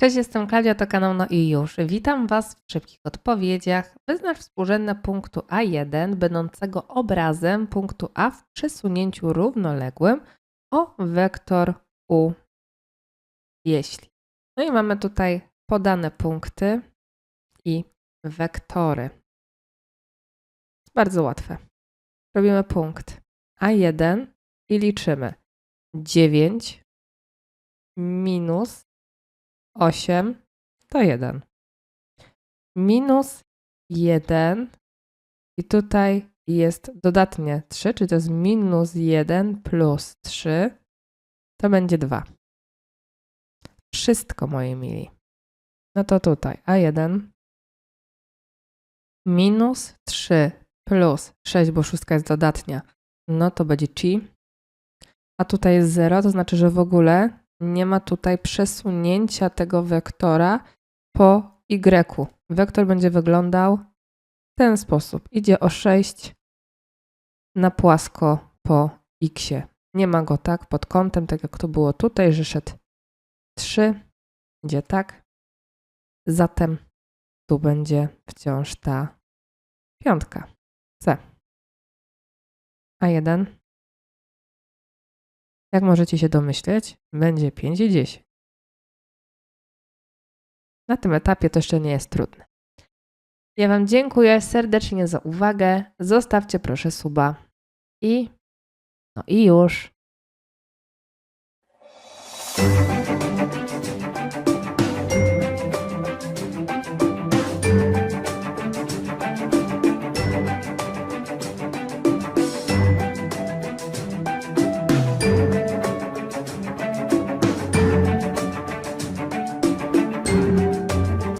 Cześć, jestem Klaudia, to kanał No i już. Witam Was w szybkich odpowiedziach. Wyznacz współrzędne punktu A1 będącego obrazem punktu A w przesunięciu równoległym o wektor U, jeśli. No i mamy tutaj podane punkty i wektory. Bardzo łatwe. Robimy punkt A1 i liczymy 9 minus 8 to 1. Minus 1 i tutaj jest dodatnie 3, czyli to jest minus 1 plus 3, to będzie 2. Wszystko, moi mili. No to tutaj A1 minus 3 plus 6, bo szóstka jest dodatnia, no to będzie chi. A tutaj jest 0, to znaczy, że w ogóle nie ma tutaj przesunięcia tego wektora po y. Wektor będzie wyglądał w ten sposób. Idzie o 6 na płasko po x. Nie ma go tak pod kątem, tak jak to było tutaj, że szedł 3. Idzie tak. Zatem tu będzie wciąż ta piątka. C. A1 jak możecie się domyśleć, będzie 5 i 10. Na tym etapie to jeszcze nie jest trudne. Ja Wam dziękuję serdecznie za uwagę. Zostawcie proszę suba. I no i już.